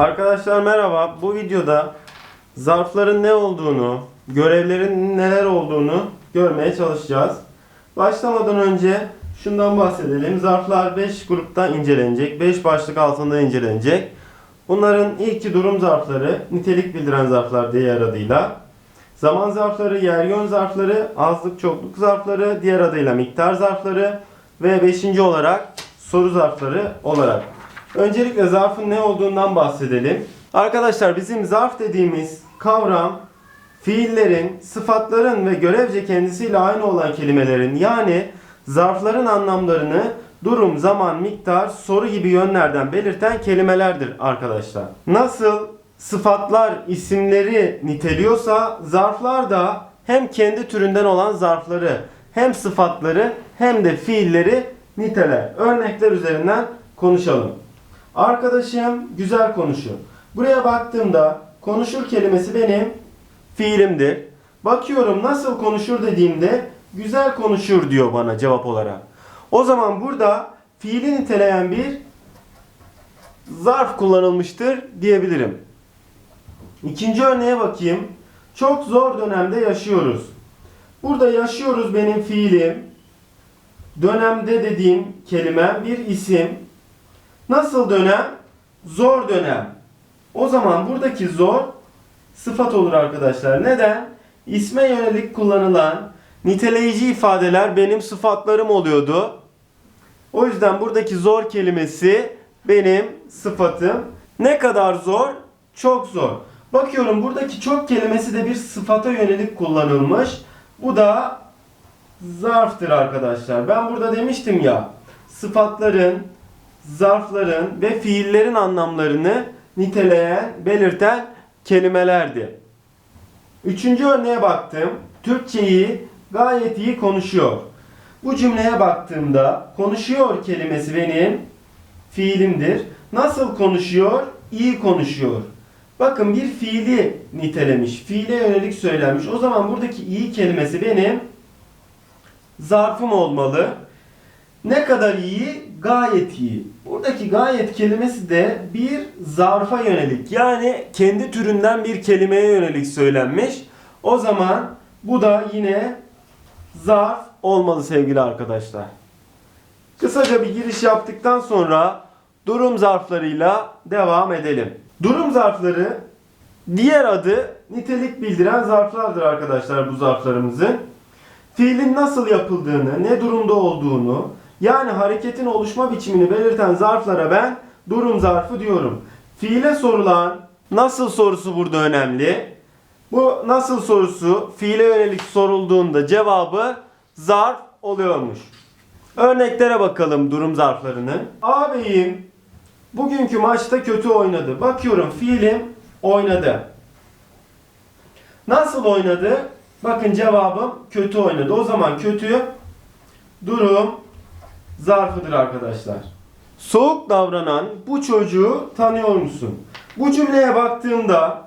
Arkadaşlar merhaba. Bu videoda zarfların ne olduğunu, görevlerin neler olduğunu görmeye çalışacağız. Başlamadan önce şundan bahsedelim. Zarflar 5 grupta incelenecek. 5 başlık altında incelenecek. Bunların ilki durum zarfları, nitelik bildiren zarflar diğer adıyla. Zaman zarfları, yer yön zarfları, azlık çokluk zarfları, diğer adıyla miktar zarfları ve beşinci olarak soru zarfları olarak. Öncelikle zarfın ne olduğundan bahsedelim. Arkadaşlar bizim zarf dediğimiz kavram fiillerin, sıfatların ve görevce kendisiyle aynı olan kelimelerin yani zarfların anlamlarını durum, zaman, miktar, soru gibi yönlerden belirten kelimelerdir arkadaşlar. Nasıl sıfatlar isimleri niteliyorsa zarflar da hem kendi türünden olan zarfları hem sıfatları hem de fiilleri niteler. Örnekler üzerinden konuşalım. Arkadaşım güzel konuşuyor. Buraya baktığımda konuşur kelimesi benim fiilimdir. Bakıyorum nasıl konuşur dediğimde güzel konuşur diyor bana cevap olarak. O zaman burada fiili niteleyen bir zarf kullanılmıştır diyebilirim. İkinci örneğe bakayım. Çok zor dönemde yaşıyoruz. Burada yaşıyoruz benim fiilim. Dönemde dediğim kelime bir isim. Nasıl dönem? Zor dönem. O zaman buradaki zor sıfat olur arkadaşlar. Neden? İsme yönelik kullanılan niteleyici ifadeler benim sıfatlarım oluyordu. O yüzden buradaki zor kelimesi benim sıfatım. Ne kadar zor? Çok zor. Bakıyorum buradaki çok kelimesi de bir sıfata yönelik kullanılmış. Bu da zarftır arkadaşlar. Ben burada demiştim ya sıfatların, zarfların ve fiillerin anlamlarını niteleyen, belirten kelimelerdi. Üçüncü örneğe baktım. Türkçeyi gayet iyi konuşuyor. Bu cümleye baktığımda konuşuyor kelimesi benim fiilimdir. Nasıl konuşuyor? İyi konuşuyor. Bakın bir fiili nitelemiş. Fiile yönelik söylenmiş. O zaman buradaki iyi kelimesi benim zarfım olmalı. Ne kadar iyi? Gayet iyi. Buradaki gayet kelimesi de bir zarfa yönelik. Yani kendi türünden bir kelimeye yönelik söylenmiş. O zaman bu da yine zarf olmalı sevgili arkadaşlar. Kısaca bir giriş yaptıktan sonra durum zarflarıyla devam edelim. Durum zarfları diğer adı nitelik bildiren zarflardır arkadaşlar bu zarflarımızın. Fiilin nasıl yapıldığını, ne durumda olduğunu, yani hareketin oluşma biçimini belirten zarflara ben durum zarfı diyorum. Fiile sorulan nasıl sorusu burada önemli. Bu nasıl sorusu fiile yönelik sorulduğunda cevabı zarf oluyormuş. Örneklere bakalım durum zarflarının. Ağabeyim bugünkü maçta kötü oynadı. Bakıyorum fiilim oynadı. Nasıl oynadı? Bakın cevabım kötü oynadı. O zaman kötü durum zarfıdır arkadaşlar. Soğuk davranan bu çocuğu tanıyor musun? Bu cümleye baktığımda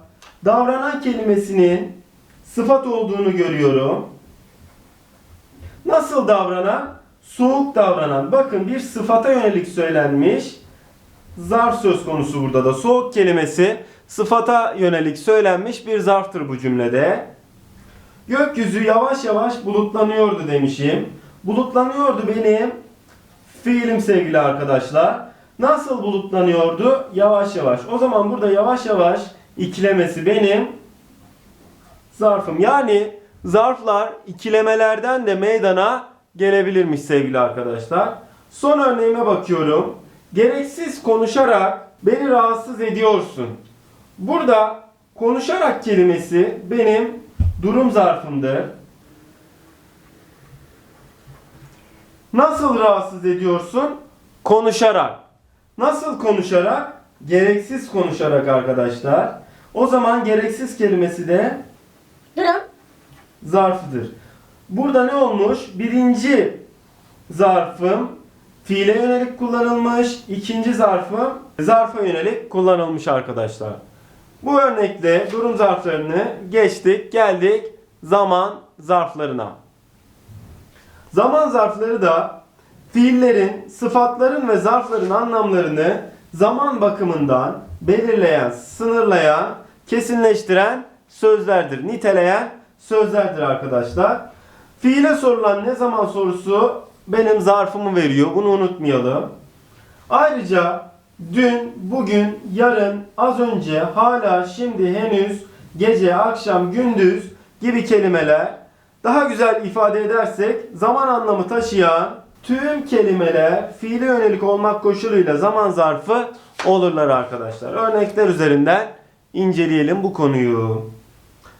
davranan kelimesinin sıfat olduğunu görüyorum. Nasıl davranan? Soğuk davranan. Bakın bir sıfata yönelik söylenmiş. Zarf söz konusu burada da. Soğuk kelimesi sıfata yönelik söylenmiş bir zarftır bu cümlede. Gökyüzü yavaş yavaş bulutlanıyordu demişim. Bulutlanıyordu benim fiilim sevgili arkadaşlar. Nasıl bulutlanıyordu? Yavaş yavaş. O zaman burada yavaş yavaş ikilemesi benim zarfım. Yani zarflar ikilemelerden de meydana gelebilirmiş sevgili arkadaşlar. Son örneğime bakıyorum. Gereksiz konuşarak beni rahatsız ediyorsun. Burada konuşarak kelimesi benim durum zarfımdır. Nasıl rahatsız ediyorsun? Konuşarak. Nasıl konuşarak? Gereksiz konuşarak arkadaşlar. O zaman gereksiz kelimesi de Durum. zarfıdır. Burada ne olmuş? Birinci zarfım fiile yönelik kullanılmış. İkinci zarfım zarfa yönelik kullanılmış arkadaşlar. Bu örnekle durum zarflarını geçtik. Geldik zaman zarflarına. Zaman zarfları da fiillerin, sıfatların ve zarfların anlamlarını zaman bakımından belirleyen, sınırlayan, kesinleştiren sözlerdir. Niteleyen sözlerdir arkadaşlar. Fiile sorulan ne zaman sorusu benim zarfımı veriyor. Bunu unutmayalım. Ayrıca dün, bugün, yarın, az önce, hala, şimdi, henüz, gece, akşam, gündüz gibi kelimeler daha güzel ifade edersek zaman anlamı taşıyan tüm kelimeler fiile yönelik olmak koşuluyla zaman zarfı olurlar arkadaşlar. Örnekler üzerinden inceleyelim bu konuyu.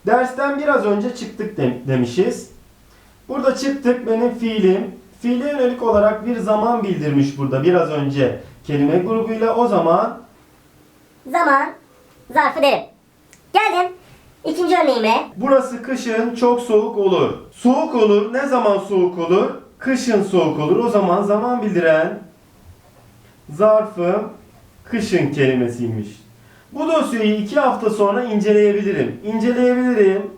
Dersten biraz önce çıktık de- demişiz. Burada çıktık benim fiilim. Fiile yönelik olarak bir zaman bildirmiş burada biraz önce kelime grubuyla o zaman Zaman zarfı derim. Geldim. İkinci örneğime. burası kışın çok soğuk olur. Soğuk olur. Ne zaman soğuk olur? Kışın soğuk olur. O zaman zaman bildiren zarfım kışın kelimesiymiş. Bu dosyayı iki hafta sonra inceleyebilirim. İnceleyebilirim.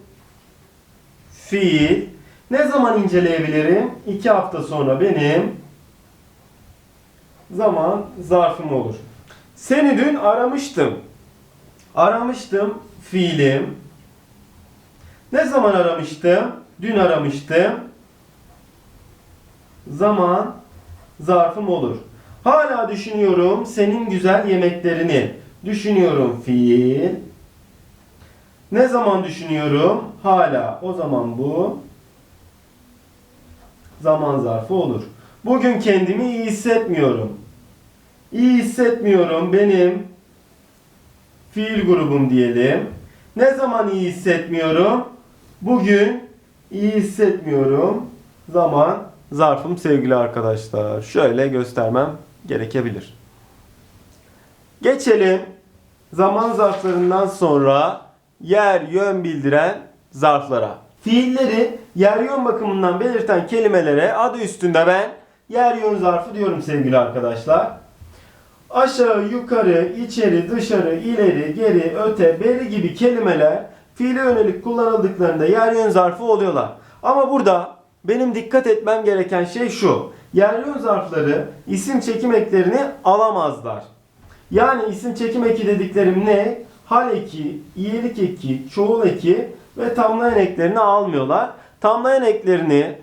Fiil. Ne zaman inceleyebilirim? İki hafta sonra benim zaman zarfım olur. Seni dün aramıştım. Aramıştım fiilim. Ne zaman aramıştım? Dün aramıştım. Zaman zarfım olur. Hala düşünüyorum senin güzel yemeklerini. Düşünüyorum fiil. Ne zaman düşünüyorum? Hala. O zaman bu zaman zarfı olur. Bugün kendimi iyi hissetmiyorum. İyi hissetmiyorum benim fiil grubum diyelim. Ne zaman iyi hissetmiyorum? Bugün iyi hissetmiyorum. Zaman zarfım sevgili arkadaşlar. Şöyle göstermem gerekebilir. Geçelim zaman zarflarından sonra yer yön bildiren zarflara. Fiilleri yer yön bakımından belirten kelimelere adı üstünde ben yer yön zarfı diyorum sevgili arkadaşlar. Aşağı, yukarı, içeri, dışarı, ileri, geri, öte, beri gibi kelimeler fiile yönelik kullanıldıklarında yer yön zarfı oluyorlar. Ama burada benim dikkat etmem gereken şey şu. Yer yön zarfları isim çekim eklerini alamazlar. Yani isim çekim eki dediklerim ne? Hal eki, iyilik eki, çoğul eki ve tamlayan eklerini almıyorlar. Tamlayan eklerini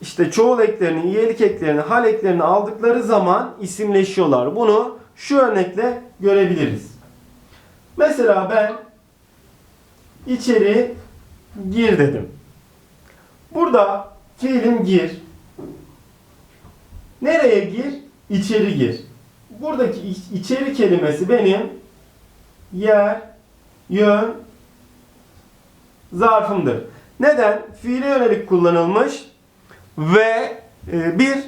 işte çoğul eklerini, iyilik eklerini, hal eklerini aldıkları zaman isimleşiyorlar. Bunu şu örnekle görebiliriz. Mesela ben içeri gir dedim. Burada fiilim gir. Nereye gir? İçeri gir. Buradaki iç- içeri kelimesi benim yer, yön, zarfımdır. Neden? Fiile yönelik kullanılmış ve e, bir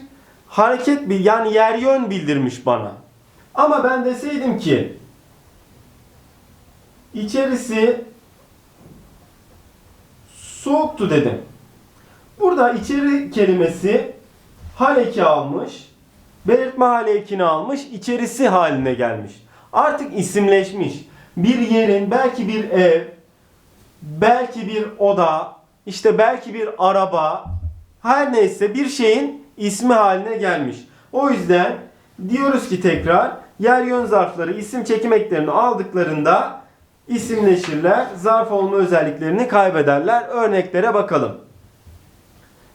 hareket bir yani yer yön bildirmiş bana. Ama ben deseydim ki içerisi soğuktu dedim. Burada içeri kelimesi hal almış, belirtme hal ekini almış, içerisi haline gelmiş. Artık isimleşmiş. Bir yerin, belki bir ev, belki bir oda, işte belki bir araba, her neyse bir şeyin ismi haline gelmiş. O yüzden diyoruz ki tekrar yer yön zarfları isim çekim eklerini aldıklarında isimleşirler. Zarf olma özelliklerini kaybederler. Örneklere bakalım.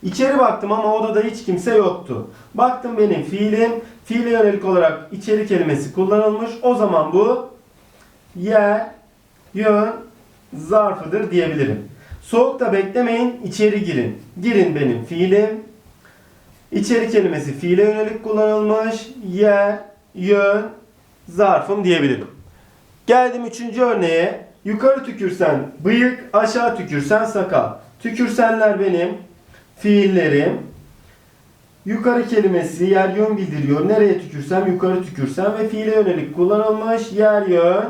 İçeri baktım ama odada hiç kimse yoktu. Baktım benim fiilim. Fiile yönelik olarak içeri kelimesi kullanılmış. O zaman bu yer, yön, zarfıdır diyebilirim. Soğukta beklemeyin, içeri girin. Girin benim fiilim. İçeri kelimesi fiile yönelik kullanılmış. Yer, yön, zarfım diyebilirim. Geldim üçüncü örneğe. Yukarı tükürsen bıyık, aşağı tükürsen sakal. Tükürsenler benim fiillerim. Yukarı kelimesi yer yön bildiriyor. Nereye tükürsem yukarı tükürsem ve fiile yönelik kullanılmış yer yön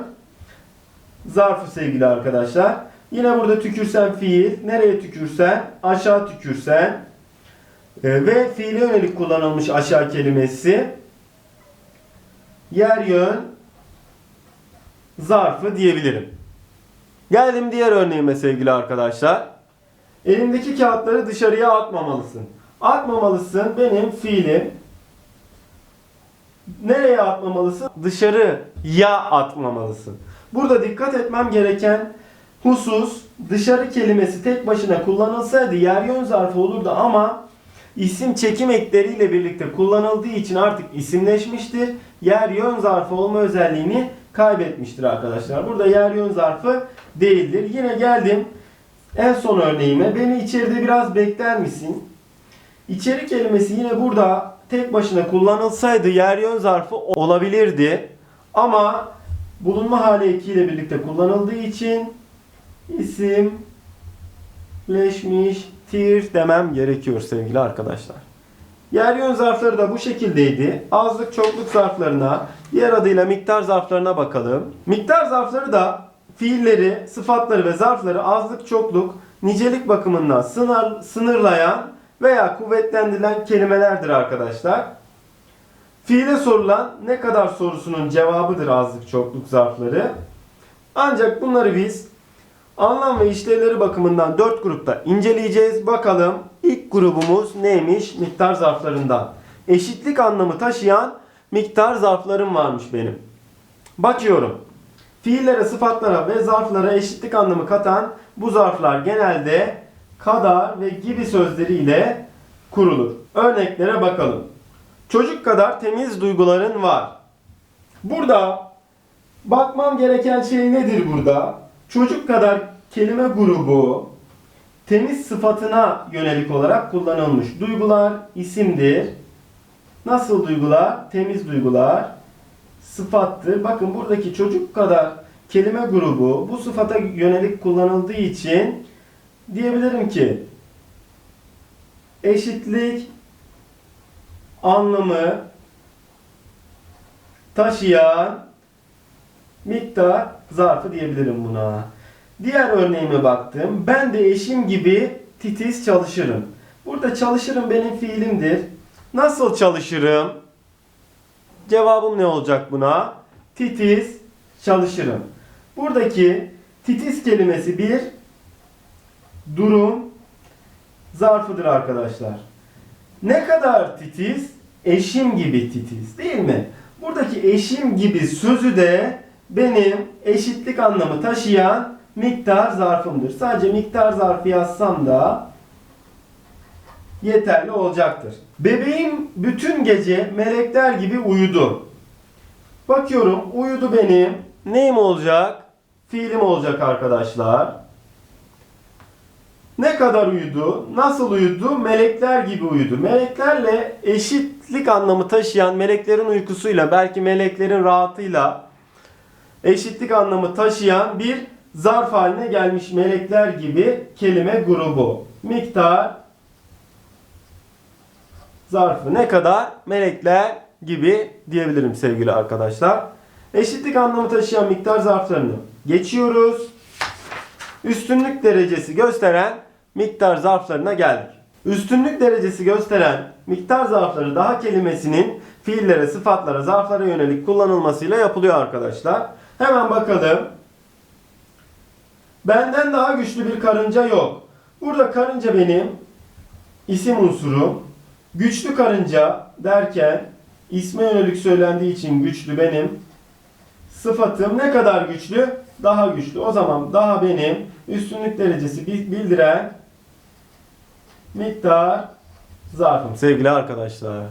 zarfı sevgili arkadaşlar. Yine burada tükürsen fiil, nereye tükürsen aşağı tükürsen e, ve fiile yönelik kullanılmış aşağı kelimesi yer yön zarfı diyebilirim. Geldim diğer örneğime sevgili arkadaşlar. Elimdeki kağıtları dışarıya atmamalısın. Atmamalısın benim fiilim. Nereye atmamalısın? Dışarıya atmamalısın. Burada dikkat etmem gereken husus dışarı kelimesi tek başına kullanılsaydı yer yön zarfı olurdu ama isim çekim ekleriyle birlikte kullanıldığı için artık isimleşmiştir. Yer yön zarfı olma özelliğini kaybetmiştir arkadaşlar. Burada yer yön zarfı değildir. Yine geldim en son örneğime. Beni içeride biraz bekler misin? İçeri kelimesi yine burada tek başına kullanılsaydı yer yön zarfı olabilirdi. Ama bulunma hali ekiyle birlikte kullanıldığı için isimleşmiştir demem gerekiyor sevgili arkadaşlar. Yer yön zarfları da bu şekildeydi. Azlık çokluk zarflarına, diğer adıyla miktar zarflarına bakalım. Miktar zarfları da fiilleri, sıfatları ve zarfları azlık çokluk, nicelik bakımından sınır, sınırlayan veya kuvvetlendirilen kelimelerdir arkadaşlar. Fiile sorulan ne kadar sorusunun cevabıdır azlık çokluk zarfları. Ancak bunları biz anlam ve işlevleri bakımından 4 grupta inceleyeceğiz. Bakalım ilk grubumuz neymiş? Miktar zarflarından. Eşitlik anlamı taşıyan miktar zarflarım varmış benim. Bakıyorum. Fiillere, sıfatlara ve zarflara eşitlik anlamı katan bu zarflar genelde kadar ve gibi sözleriyle kurulur. Örneklere bakalım. Çocuk kadar temiz duyguların var. Burada bakmam gereken şey nedir burada? Çocuk kadar kelime grubu temiz sıfatına yönelik olarak kullanılmış. Duygular isimdir. Nasıl duygular? Temiz duygular sıfattır. Bakın buradaki çocuk kadar kelime grubu bu sıfata yönelik kullanıldığı için diyebilirim ki eşitlik anlamı taşıyan miktar zarfı diyebilirim buna. Diğer örneğime baktım. Ben de eşim gibi titiz çalışırım. Burada çalışırım benim fiilimdir. Nasıl çalışırım? Cevabım ne olacak buna? Titiz çalışırım. Buradaki titiz kelimesi bir durum zarfıdır arkadaşlar. Ne kadar titiz? Eşim gibi titiz değil mi? Buradaki eşim gibi sözü de benim eşitlik anlamı taşıyan miktar zarfımdır. Sadece miktar zarfı yazsam da yeterli olacaktır. Bebeğim bütün gece melekler gibi uyudu. Bakıyorum uyudu benim. Neyim olacak? Fiilim olacak arkadaşlar. Ne kadar uyudu? Nasıl uyudu? Melekler gibi uyudu. Meleklerle eşitlik anlamı taşıyan meleklerin uykusuyla belki meleklerin rahatıyla eşitlik anlamı taşıyan bir zarf haline gelmiş melekler gibi kelime grubu. Miktar zarfı ne kadar? Melekler gibi diyebilirim sevgili arkadaşlar. Eşitlik anlamı taşıyan miktar zarflarını geçiyoruz. Üstünlük derecesi gösteren miktar zarflarına geldik. Üstünlük derecesi gösteren miktar zarfları daha kelimesinin fiillere, sıfatlara, zarflara yönelik kullanılmasıyla yapılıyor arkadaşlar. Hemen bakalım. Benden daha güçlü bir karınca yok. Burada karınca benim isim unsurum. Güçlü karınca derken isme yönelik söylendiği için güçlü benim. Sıfatım ne kadar güçlü? Daha güçlü. O zaman daha benim üstünlük derecesi bi- bildiren miktar zarfım sevgili arkadaşlar.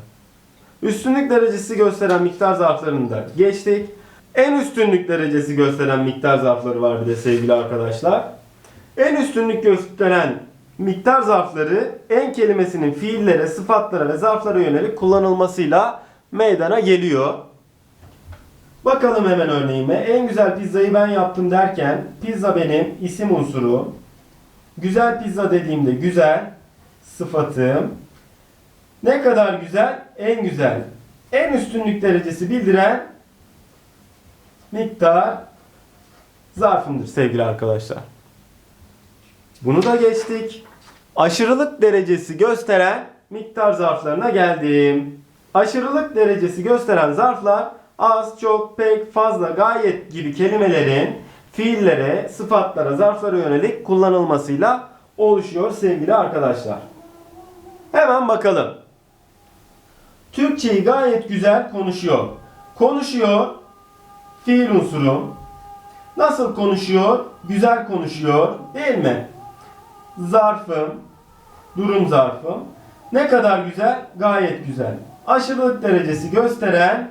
Üstünlük derecesi gösteren miktar zarflarını geçtik. En üstünlük derecesi gösteren miktar zarfları var bir de sevgili arkadaşlar. En üstünlük gösteren miktar zarfları en kelimesinin fiillere, sıfatlara ve zarflara yönelik kullanılmasıyla meydana geliyor. Bakalım hemen örneğime. En güzel pizzayı ben yaptım derken pizza benim isim unsurum. Güzel pizza dediğimde güzel sıfatım. Ne kadar güzel? En güzel. En üstünlük derecesi bildiren miktar zarfımdır sevgili arkadaşlar. Bunu da geçtik. Aşırılık derecesi gösteren miktar zarflarına geldim. Aşırılık derecesi gösteren zarflar az, çok, pek, fazla, gayet gibi kelimelerin fiillere, sıfatlara, zarflara yönelik kullanılmasıyla oluşuyor sevgili arkadaşlar. Hemen bakalım. Türkçeyi gayet güzel konuşuyor. Konuşuyor. Fiil unsurum. Nasıl konuşuyor? Güzel konuşuyor. Değil mi? Zarfım. Durum zarfım. Ne kadar güzel? Gayet güzel. Aşırılık derecesi gösteren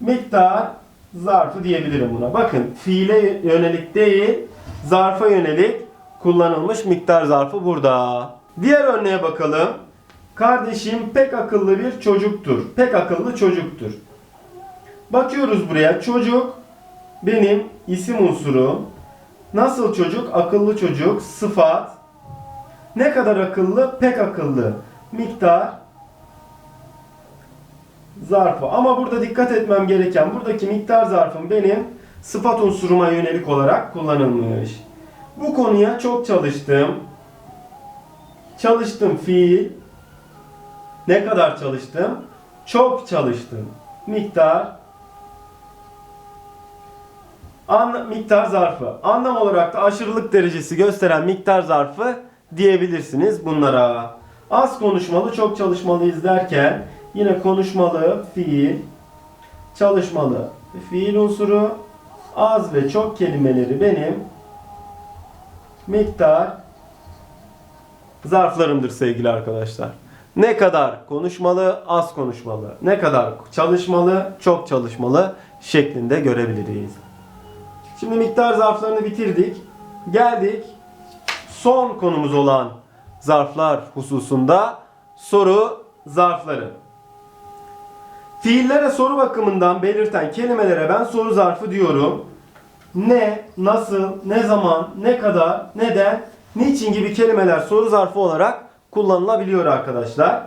miktar zarfı diyebilirim buna. Bakın fiile yönelik değil, zarfa yönelik kullanılmış miktar zarfı burada. Diğer örneğe bakalım. Kardeşim pek akıllı bir çocuktur. Pek akıllı çocuktur. Bakıyoruz buraya. Çocuk benim isim unsurum. Nasıl çocuk? Akıllı çocuk. Sıfat. Ne kadar akıllı? Pek akıllı. Miktar zarfı. Ama burada dikkat etmem gereken buradaki miktar zarfım benim sıfat unsuruma yönelik olarak kullanılmış. Bu konuya çok çalıştım. Çalıştım fiil. Ne kadar çalıştım? Çok çalıştım. Miktar An miktar zarfı. Anlam olarak da aşırılık derecesi gösteren miktar zarfı diyebilirsiniz bunlara. Az konuşmalı, çok çalışmalıyız derken yine konuşmalı fiil, çalışmalı fiil unsuru, az ve çok kelimeleri benim miktar zarflarımdır sevgili arkadaşlar. Ne kadar konuşmalı, az konuşmalı, ne kadar çalışmalı, çok çalışmalı şeklinde görebiliriz. Şimdi miktar zarflarını bitirdik. Geldik son konumuz olan zarflar hususunda soru zarfları. Fiillere soru bakımından belirten kelimelere ben soru zarfı diyorum. Ne, nasıl, ne zaman, ne kadar, neden, niçin gibi kelimeler soru zarfı olarak kullanılabiliyor arkadaşlar.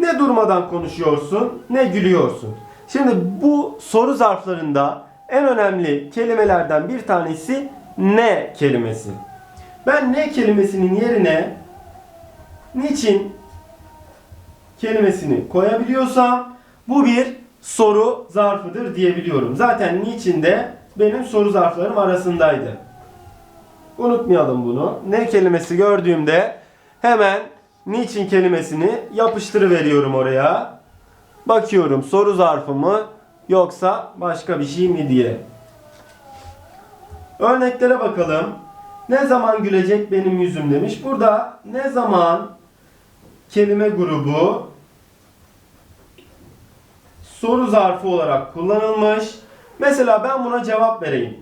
Ne durmadan konuşuyorsun, ne gülüyorsun. Şimdi bu soru zarflarında en önemli kelimelerden bir tanesi ne kelimesi. Ben ne kelimesinin yerine niçin kelimesini koyabiliyorsam bu bir soru zarfıdır diyebiliyorum. Zaten niçin de benim soru zarflarım arasındaydı. Unutmayalım bunu. Ne kelimesi gördüğümde hemen niçin kelimesini yapıştırıveriyorum oraya. Bakıyorum soru zarfı mı yoksa başka bir şey mi diye. Örneklere bakalım. Ne zaman gülecek benim yüzüm demiş. Burada ne zaman kelime grubu soru zarfı olarak kullanılmış. Mesela ben buna cevap vereyim.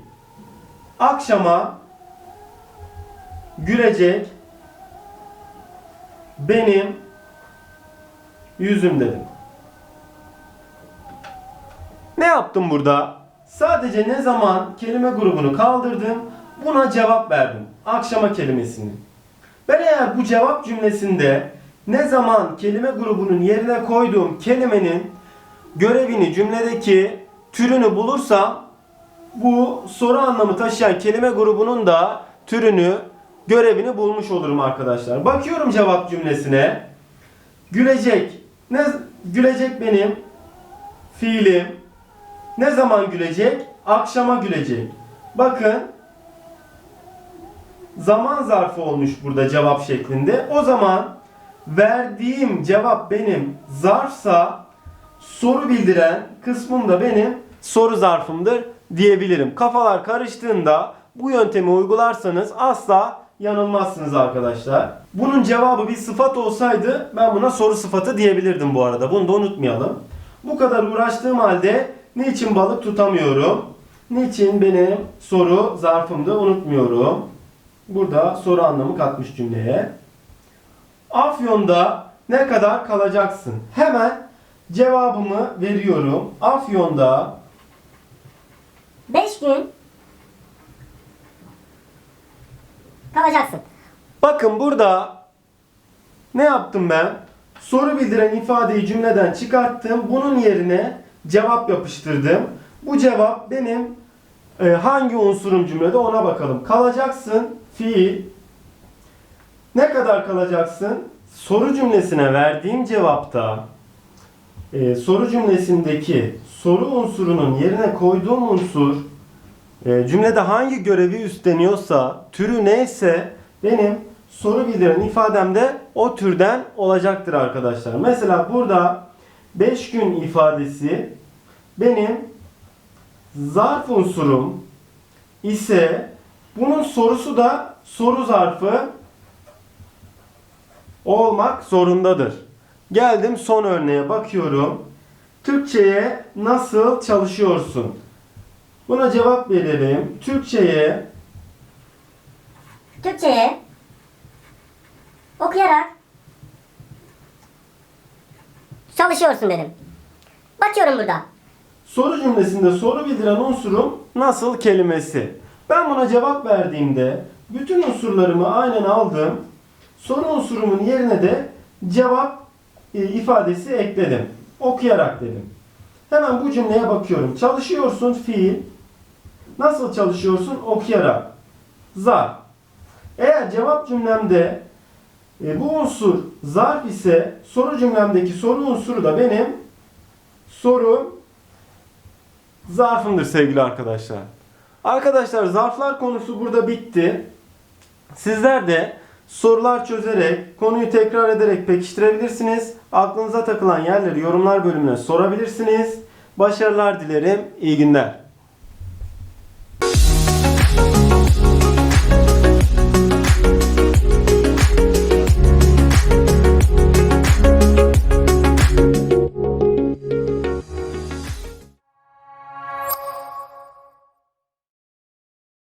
Akşama gülecek benim yüzüm dedim. Ne yaptım burada? Sadece ne zaman kelime grubunu kaldırdım, buna cevap verdim. Akşama kelimesini. Ben eğer bu cevap cümlesinde ne zaman kelime grubunun yerine koyduğum kelimenin görevini cümledeki türünü bulursam bu soru anlamı taşıyan kelime grubunun da türünü, görevini bulmuş olurum arkadaşlar. Bakıyorum cevap cümlesine. Gülecek. Ne gülecek benim fiilim. Ne zaman gülecek? Akşama gülecek. Bakın zaman zarfı olmuş burada cevap şeklinde. O zaman verdiğim cevap benim zarfsa soru bildiren kısmım da benim soru zarfımdır diyebilirim. Kafalar karıştığında bu yöntemi uygularsanız asla yanılmazsınız arkadaşlar. Bunun cevabı bir sıfat olsaydı ben buna soru sıfatı diyebilirdim bu arada. Bunu da unutmayalım. Bu kadar uğraştığım halde niçin balık tutamıyorum? Niçin benim soru zarfımda unutmuyorum. Burada soru anlamı katmış cümleye. Afyon'da ne kadar kalacaksın? Hemen cevabımı veriyorum. Afyon'da 5 gün kalacaksın. bakın burada ne yaptım ben? Soru bildiren ifadeyi cümleden çıkarttım. Bunun yerine cevap yapıştırdım. Bu cevap benim e, hangi unsurum cümlede ona bakalım. Kalacaksın fiil. Ne kadar kalacaksın? Soru cümlesine verdiğim cevapta e, soru cümlesindeki soru unsurunun yerine koyduğum unsur e, cümlede hangi görevi üstleniyorsa, türü neyse benim soru bildiren ifadem de o türden olacaktır arkadaşlar. Mesela burada 5 gün ifadesi benim zarf unsurum ise bunun sorusu da soru zarfı olmak zorundadır. Geldim son örneğe bakıyorum. Türkçeye nasıl çalışıyorsun? Buna cevap verelim. Türkçeye Türkçe'ye okuyarak çalışıyorsun dedim. Bakıyorum burada. soru cümlesinde soru bildiren unsurum nasıl kelimesi. Ben buna cevap verdiğimde bütün unsurlarımı aynen aldım. Soru unsurumun yerine de cevap e, ifadesi ekledim. Okuyarak dedim. Hemen bu cümleye bakıyorum. Çalışıyorsun fiil. Nasıl çalışıyorsun? Okuyarak. Zarf. Eğer cevap cümlemde e, bu unsur zarf ise soru cümlemdeki soru unsuru da benim soru zarfımdır sevgili arkadaşlar. Arkadaşlar zarflar konusu burada bitti. Sizler de sorular çözerek, konuyu tekrar ederek pekiştirebilirsiniz. Aklınıza takılan yerleri yorumlar bölümüne sorabilirsiniz. Başarılar dilerim. İyi günler.